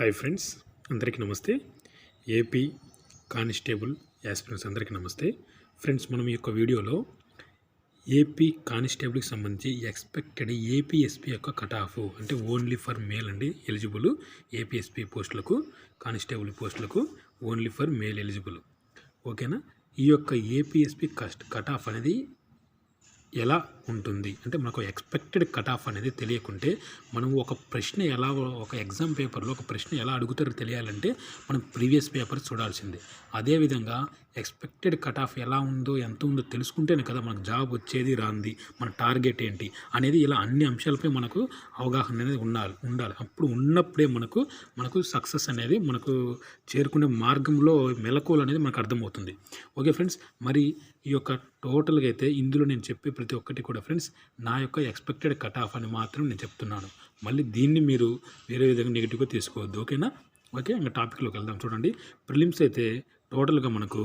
Hi friends అందరికీ నమస్తే. AP constable aspirants అందరికీ నమస్తే. ఫ్రెండ్స్ మనం ఈ యొక్క వీడియోలో ఏపీ కానిస్టేబుల్కి సంబంధించి ఎక్స్పెక్టెడ్ ఏపీఎస్పీ యొక్క కట్ ఆఫ్ అంటే ఓన్లీ ఫర్ మేల్ అండి ఎలిజిబుల్ ఏపీఎస్పీ పోస్టులకు కానిస్టేబుల్ పోస్టులకు ఓన్లీ ఫర్ మేల్ ఎలిజిబుల్. ఓకేనా? ఈ యొక్క ఏపీఎస్పీ కస్ట్ కట్ ఆఫ్ అనేది ఎలా ఉంటుంది? అంటే మనకు ఎక్స్పెక్టెడ్ కట్ ఆఫ్ అనేది తెలియకుంటే మనం ఒక ప్రశ్న ఎలా ఒక ఎగ్జామ్ పేపర్లో ఒక ప్రశ్న ఎలా అడుగుతారో తెలియాలంటే మనం ప్రీవియస్ పేపర్ చూడాల్సిందే. అదేవిధంగా ఎక్స్పెక్టెడ్ కట్ ఆఫ్ ఎలా ఉందో ఎంత ఉందో తెలుసుకుంటేనే కదా మనకు జాబ్ వచ్చేది రాంది మన టార్గెట్ ఏంటి అనేది ఇలా అన్ని అంశాలపై మనకు అవగాహన అనేది ఉండాలి ఉండాలి. అప్పుడు ఉన్నప్పుడే మనకు మనకు సక్సెస్ అనేది మనకు చేరుకునే మార్గంలో మెలకువలు అనేది మనకు అర్థమవుతుంది. ఓకే ఫ్రెండ్స్ మరి ఈ యొక్క టోటల్గా అయితే ఇందులో నేను చెప్పే ప్రతి ఒక్కటి కూడా ఫ్రెండ్స్ నా యొక్క ఎక్స్పెక్టెడ్ కట్ ఆఫ్ అని మాత్రం నేను చెప్తున్నాను. మళ్ళీ దీన్ని మీరు వేరే విధంగా నెగిటివ్గా తీసుకోవద్దు ఓకేనా? ఓకే ఇంకా టాపిక్లోకి వెళ్దాం చూడండి. ప్రిలిమ్స్ అయితే టోటల్గా మనకు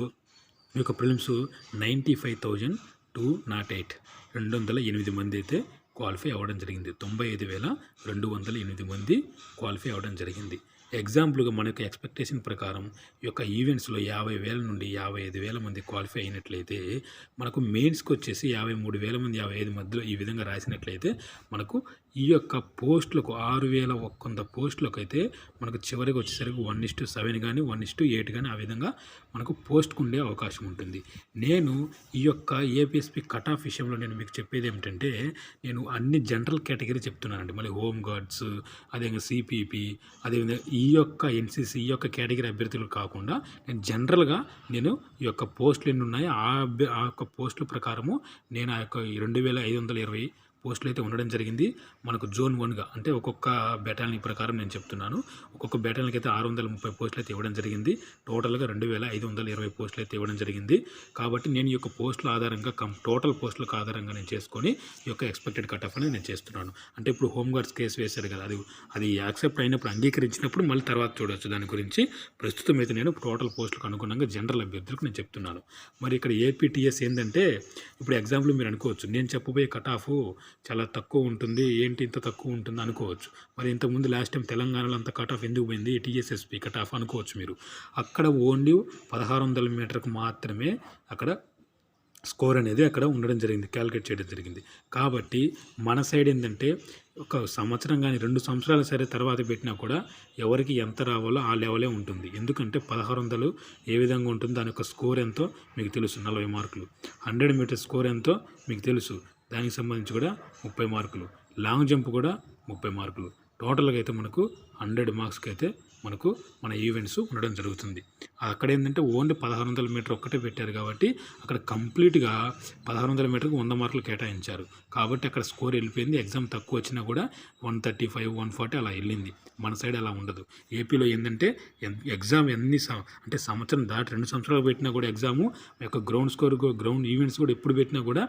ఈ యొక్క prelims ninety five thousand two nought eight రెండు వందల ఎనిమిది మంది అయితే క్వాలిఫై అవ్వడం జరిగింది. తొంభై ఐదు వేల రెండు వందల ఎనిమిది మంది క్వాలిఫై అవ్వడం జరిగింది. ఎగ్జాంపుల్గా మనకు ఎక్స్పెక్టేషన్ ప్రకారం ఈ యొక్క ఈవెంట్స్లో యాభై వేల నుండి యాభై ఐదు వేల మంది క్వాలిఫై అయినట్లయితే మనకు మెయిన్స్కి వచ్చేసి యాభై మూడు వేల మంది యాభై ఐదు మధ్యలో ఈ విధంగా రాసినట్లయితే మనకు ఈ యొక్క పోస్టులకు ఆరు వేల కొంత పోస్టులకు అయితే మనకు చివరికి వచ్చేసరికి వన్ ఇస్ టు సెవెన్ కానీ వన్ ఇస్ టు ఎయిట్ కానీ ఆ విధంగా మనకు పోస్ట్కు ఉండే అవకాశం ఉంటుంది. నేను ఈ యొక్క ఏపీఎస్పీ కట్ ఆఫ్ విషయంలో నేను మీకు చెప్పేది ఏమిటంటే నేను అన్ని జనరల్ కేటగిరీ చెప్తున్నానండి. మళ్ళీ హోమ్ గార్డ్స్ అదేవిధంగా సిపిపి అదేవిధంగా ఈ యొక్క ఎన్సీసీ ఈ యొక్క కేటగిరీ అభ్యర్థులు కాకుండా నేను జనరల్గా నేను ఈ యొక్క పోస్టులు ఎన్ని ఉన్నాయో ఆ అభ్య ఆ యొక్క పోస్టుల ప్రకారము నేను ఆ యొక్క రెండు వేల ఐదు వందల ఇరవై పోస్టులు అయితే ఉండడం జరిగింది. మనకు జోన్ వన్గా అంటే ఒక్కొక్క బెటాలియన్ ప్రకారం నేను చెప్తున్నాను. ఒక్కొక్క బెటాలియన్కి అయితే ఆరు వందల ముప్పై పోస్టులు అయితే ఇవ్వడం జరిగింది. టోటల్గా రెండు వేల ఐదు వందల ఇరవై పోస్టులు అయితే ఇవ్వడం జరిగింది. కాబట్టి నేను ఈ యొక్క పోస్టుల ఆధారంగా కం టోటల్ పోస్టులకు ఆధారంగా నేను చేసుకొని ఈ యొక్క ఎక్స్పెక్టెడ్ కట్ ఆఫ్ అనేది నేను చేస్తున్నాను. అంటే ఇప్పుడు హోంగార్డ్స్ కేసు వేశారు కదా అది అది యాక్సెప్ట్ అయినప్పుడు అంగీకరించినప్పుడు మళ్ళీ తర్వాత చూడవచ్చు దాని గురించి. ప్రస్తుతం అయితే నేను టోటల్ పోస్టులకు అనుగుణంగా జనరల్ అభ్యర్థులకు నేను చెప్తున్నాను. మరి ఇక్కడ ఏపీటీఎస్ ఏంటంటే ఇప్పుడు ఎగ్జాంపుల్ మీరు అనుకోవచ్చు. నేను చెప్పబోయే కట్ ఆఫ్ చాలా తక్కువ ఉంటుంది. ఏంటి ఇంత తక్కువ ఉంటుంది అనుకోవచ్చు. మరి ఇంతకుముందు లాస్ట్ టైం తెలంగాణలో అంత కట్ ఆఫ్ ఎందుకు పోయింది? టీఎస్ఎస్పి కట్ ఆఫ్ అనుకోవచ్చు మీరు. అక్కడ ఓన్లీ పదహారు వందల మీటర్కు మాత్రమే అక్కడ స్కోర్ అనేది అక్కడ ఉండడం జరిగింది. క్యాలిక్యులేట్ చేయడం జరిగింది. కాబట్టి మన సైడ్ ఏంటంటే ఒక సంవత్సరం కానీ రెండు సంవత్సరాలు సరే తర్వాత పెట్టినా కూడా ఎవరికి ఎంత రావాలో ఆ లెవెలే ఉంటుంది. ఎందుకంటే పదహారు వందలు ఏ విధంగా ఉంటుంది దాని యొక్క స్కోర్ ఎంతో మీకు తెలుసు. నలభై మార్కులు. హండ్రెడ్ మీటర్ స్కోర్ ఎంతో మీకు తెలుసు. దానికి సంబంధించి కూడా ముప్పై మార్కులు. లాంగ్ జంప్ కూడా ముప్పై మార్కులు. టోటల్గా అయితే మనకు హండ్రెడ్ మార్క్స్కి అయితే మనకు మన ఈవెంట్స్ ఉండడం జరుగుతుంది. అక్కడ ఏంటంటే ఓన్లీ పదహారు వందల మీటర్ ఒక్కటే పెట్టారు కాబట్టి అక్కడ కంప్లీట్గా పదహారు వందల మీటర్కి వంద మార్కులు కేటాయించారు. కాబట్టి అక్కడ స్కోర్ వెళ్ళిపోయింది. ఎగ్జామ్ తక్కువ వచ్చినా కూడా one thirty five one forty అలా వెళ్ళింది. మన సైడ్ అలా ఉండదు. ఏపీలో ఏంటంటే ఎగ్జామ్ ఎన్ని అంటే సంవత్సరం దాటి రెండు సంవత్సరాలు పెట్టినా కూడా ఎగ్జాము యొక్క గ్రౌండ్ స్కోర్ గ్రౌండ్ ఈవెంట్స్ కూడా ఎప్పుడు పెట్టినా కూడా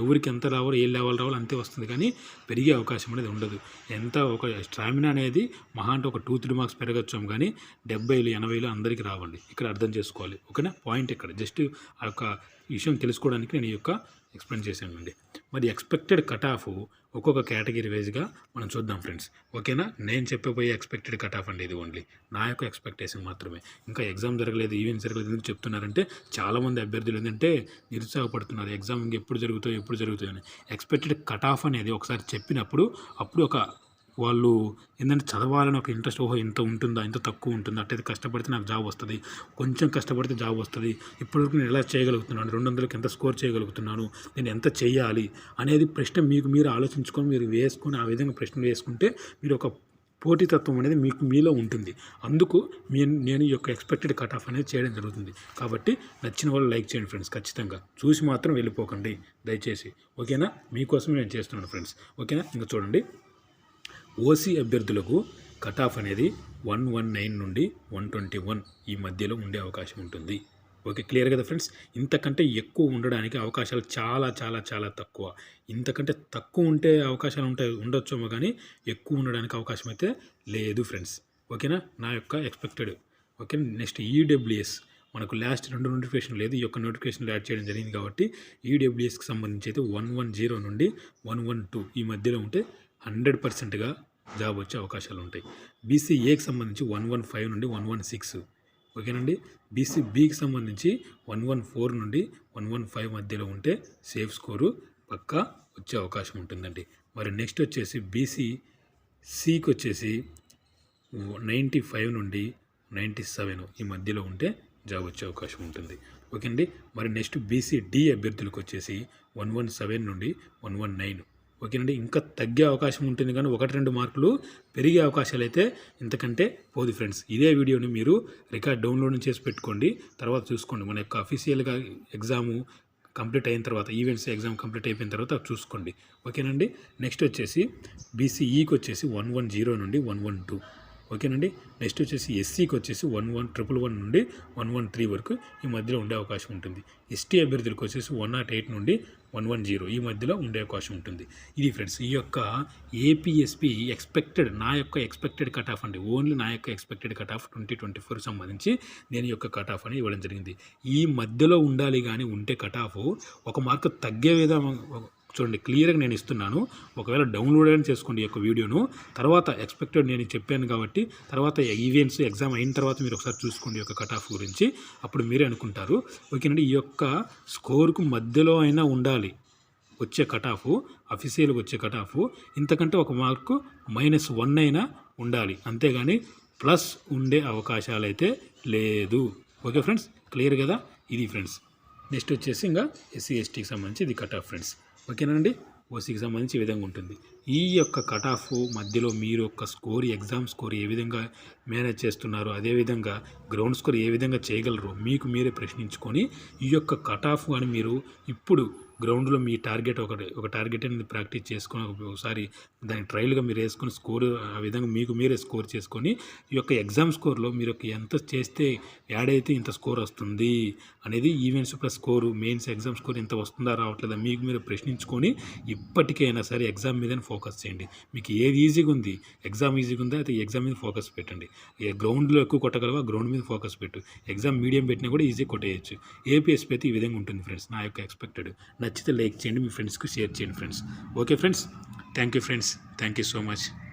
ఎవరికి ఎంత రావాలో ఏ లెవెల్ రావాలో అంతే వస్తుంది. కానీ పెరిగే అవకాశం అనేది ఉండదు. ఎంత ఒక స్టామినా అనేది మహా అంటే ఒక టూ త్రీ మార్క్స్ పెరగచ్చు కానీ డెబ్బైలు ఎనభైలు అందరికీ రావండి. ఇక్కడ అర్థం చేసుకోవాలి. ఓకేనా? పాయింట్ ఇక్కడ. జస్ట్ ఆ యొక్క విషయం తెలుసుకోవడానికి నేను ఈ యొక్క ఎక్స్ప్లెయిన్ చేశానండి మరి ఎక్స్పెక్టెడ్ కట్ ఆఫ్ ఒక్కొక్క కేటగిరీ వైజ్గా మనం చూద్దాం ఫ్రెండ్స్ ఓకేనా? నేను చెప్పబోయే ఎక్స్పెక్టెడ్ కట్ ఆఫ్ అండి ఇది ఓన్లీ నా యొక్క ఎక్స్పెక్టేషన్ మాత్రమే. ఇంకా ఎగ్జామ్ జరగలేదు ఈవెంట్ జరగలేదు ఎందుకు చెప్తున్నారంటే చాలామంది అభ్యర్థులు ఏంటంటే నిరుత్సాహపడుతున్నారు. ఎగ్జామ్ ఎప్పుడు జరుగుతాయో ఎప్పుడు జరుగుతాయో అని. ఎక్స్పెక్టెడ్ కట్ ఆఫ్ అనేది ఒకసారి చెప్పినప్పుడు అప్పుడు ఒక వాళ్ళు ఏంటంటే చదవాలని ఒక ఇంట్రెస్ట్ ఓహో ఇంత ఉంటుందా ఇంత తక్కువ ఉంటుందా అట్టయితే కష్టపడితే నాకు జాబ్ వస్తుంది కొంచెం కష్టపడితే జాబ్ వస్తుంది ఇప్పటివరకు నేను ఎలా చేయగలుగుతున్నాను రెండు వందలకి ఎంత స్కోర్ చేయగలుగుతున్నాను నేను ఎంత చేయాలి అనేది ప్రశ్న మీకు మీరు ఆలోచించుకొని మీరు వేసుకొని ఆ విధంగా ప్రశ్నలు వేసుకుంటే మీరు ఒక పోటీతత్వం అనేది మీకు మీలో ఉంటుంది. అందుకు మీ నేను ఈ యొక్క ఎక్స్పెక్టెడ్ కట్ ఆఫ్ అనేది చేయడం జరుగుతుంది. కాబట్టి నచ్చిన వాళ్ళు లైక్ చేయండి ఫ్రెండ్స్ ఖచ్చితంగా. చూసి మాత్రం వెళ్ళిపోకండి. దయచేసి. ఓకేనా? మీకోసం నేను చేస్తున్నాను ఫ్రెండ్స్. ఓకేనా? ఇంకా చూడండి. ఓసీ అభ్యర్థులకు కటాఫ్ అనేది వన్ వన్ నైన్ నుండి వన్ ట్వంటీ వన్ ఈ మధ్యలో ఉండే అవకాశం ఉంటుంది. ఓకే క్లియర్ కదా ఫ్రెండ్స్? ఇంతకంటే ఎక్కువ ఉండడానికి అవకాశాలు చాలా చాలా చాలా తక్కువ. ఇంతకంటే తక్కువ ఉంటే అవకాశాలు ఉంటాయి ఉండొచ్చేమో కానీ ఎక్కువ ఉండడానికి అవకాశం అయితే లేదు ఫ్రెండ్స్. ఓకేనా? నా యొక్క ఎక్స్పెక్టెడ్. Okay next EWS. మనకు లాస్ట్ రెండు నోటిఫికేషన్ లేదు. ఈ యొక్క నోటిఫికేషన్లు యాడ్ చేయడం జరిగింది కాబట్టి ఈడబ్ల్యూఎస్కి సంబంధించి అయితే వన్ వన్ జీరో నుండి వన్ వన్ టూ ఈ మధ్యలో ఉంటే హండ్రెడ్ పర్సెంట్గా జాబ్ వచ్చే అవకాశాలు ఉంటాయి బీసీఏకి సంబంధించి వన్ వన్ ఫైవ్ నుండి వన్ వన్ సిక్స్ ఓకేనండి? బీసీ బికి సంబంధించి వన్ వన్ ఫోర్ నుండి వన్ వన్ ఫైవ్ మధ్యలో ఉంటే సేఫ్ స్కోరు పక్కా వచ్చే అవకాశం ఉంటుందండి. మరి నెక్స్ట్ వచ్చేసి బీసీ సికి వచ్చేసి నైంటీ ఫైవ్ నుండి నైంటీ సెవెన్ ఈ మధ్యలో ఉంటే జాబ్ వచ్చే అవకాశం ఉంటుంది. ఓకే అండి మరి నెక్స్ట్ బీసీ డి అభ్యర్థులకు వచ్చేసి వన్ వన్ సెవెన్ నుండి వన్ వన్ నైన్ ఓకేనండి. ఇంకా తగ్గే అవకాశం ఉంటుంది కానీ ఒకటి రెండు మార్కులు పెరిగే అవకాశాలు అయితే ఇంతకంటే పోదు ఫ్రెండ్స్. ఇదే వీడియోని మీరు రికార్డ్ డౌన్లోడ్ చేసి పెట్టుకోండి. తర్వాత చూసుకోండి. మన యొక్క అఫీషియల్గా ఎగ్జాము కంప్లీట్ అయిన తర్వాత ఈవెంట్స్ ఎగ్జామ్ కంప్లీట్ అయిపోయిన తర్వాత చూసుకోండి. ఓకేనండి. నెక్స్ట్ వచ్చేసి బీసీఈకి వచ్చేసి వన్ వన్ జీరో నుండి వన్ వన్ టూ. ఓకేనండి? నెక్స్ట్ వచ్చేసి ఎస్సీకి వచ్చేసి వన్ వన్ ట్రిపుల్ వన్ నుండి వన్ వన్ త్రీ వరకు ఈ మధ్యలో ఉండే అవకాశం ఉంటుంది. ఎస్టీ అభ్యర్థులకు వచ్చేసి వన్ నాట్ ఎయిట్ నుండి వన్ వన్ జీరో ఈ మధ్యలో ఉండే అవకాశం ఉంటుంది. ఇది ఫ్రెండ్స్ ఈ యొక్క ఏపీఎస్పి ఎక్స్పెక్టెడ్ నా యొక్క ఎక్స్పెక్టెడ్ కట్ ఆఫ్ అండి. ఓన్లీ నా యొక్క expected cut off twenty twenty four సంబంధించి నేను యొక్క కట్ ఆఫ్ అని ఇవ్వడం జరిగింది. ఈ మధ్యలో ఉండాలి కానీ ఉంటే కట్ ఆఫ్ ఒక మార్క్ తగ్గే విధంగా చూడండి క్లియర్గా నేను ఇస్తున్నాను. ఒకవేళ డౌన్లోడ్ అయినా చేసుకోండి ఈ యొక్క వీడియోను. తర్వాత ఎక్స్పెక్టెడ్ నేను చెప్పాను కాబట్టి తర్వాత ఈవెంట్స్ ఎగ్జామ్ అయిన తర్వాత మీరు ఒకసారి చూసుకోండి ఈ యొక్క కట్ ఆఫ్ గురించి. అప్పుడు మీరే అనుకుంటారు. ఓకేనండి ఈ యొక్క స్కోర్కు మధ్యలో అయినా ఉండాలి. వచ్చే కట్ ఆఫ్ అఫీషియల్గా వచ్చే కట్ ఆఫ్ ఇంతకంటే ఒక మార్కు మైనస్ వన్ అయినా ఉండాలి. అంతేగాని ప్లస్ ఉండే అవకాశాలు అయితే లేదు. ఓకే ఫ్రెండ్స్ క్లియర్ కదా? ఇది ఫ్రెండ్స్ నెక్స్ట్ వచ్చేసి ఇంకా ఎస్సీ ఎస్టీకి సంబంధించి ఇది కట్ ఆఫ్ ఫ్రెండ్స్ ఓకేనండి? ఓసీకి సంబంధించి ఈ విధంగా ఉంటుంది. ఈ యొక్క కట్ ఆఫ్ మధ్యలో మీరు యొక్క స్కోర్ ఎగ్జామ్ స్కోర్ ఏ విధంగా మేనేజ్ చేస్తున్నారు. అదేవిధంగా గ్రౌండ్ స్కోర్ ఏ విధంగా చేయగలరు మీకు మీరే ప్రశ్నించుకొని ఈ యొక్క కట్ ఆఫ్ అని మీరు ఇప్పుడు గ్రౌండ్లో మీ టార్గెట్ ఒకటి ఒక టార్గెట్ అనేది ప్రాక్టీస్ చేసుకొని ఒకసారి దాని ట్రయల్గా మీరు వేసుకొని స్కోర్ ఆ విధంగా మీకు మీరే స్కోర్ చేసుకొని ఈ యొక్క ఎగ్జామ్ స్కోర్లో మీరు ఎంత చేస్తే యాడ్ అయితే ఇంత స్కోర్ వస్తుంది అనేది events plus score mains exam score ఇంత వస్తుందా రావట్లేదా మీకు మీరు ప్రశ్నించుకొని ఇప్పటికైనా సరే ఎగ్జామ్ మీదనే ఫోకస్ చేయండి. మీకు ఏది ఈజీగా ఉంది ఎగ్జామ్ ఈజీగా ఉందా అయితే ఎగ్జామ్ మీద ఫోకస్ పెట్టండి. ఏ గ్రౌండ్లో ఎక్కువ కొట్టగలవా? గ్రౌండ్ మీద ఫోకస్ పెట్టు. ఎగ్జామ్ మీడియం పెట్టినా కూడా ఈజీ కొట్టేయచ్చు. ఏపీఎస్పీ అయితే ఈ విధంగా ఉంటుంది ఫ్రెండ్స్. నా యొక్క ఎక్స్పెక్టెడ్. నచ్చితే లైక్ చేయండి మీ ఫ్రెండ్స్కి షేర్ చేయండి friends. Okay friends. Thank you friends. Thank you so much.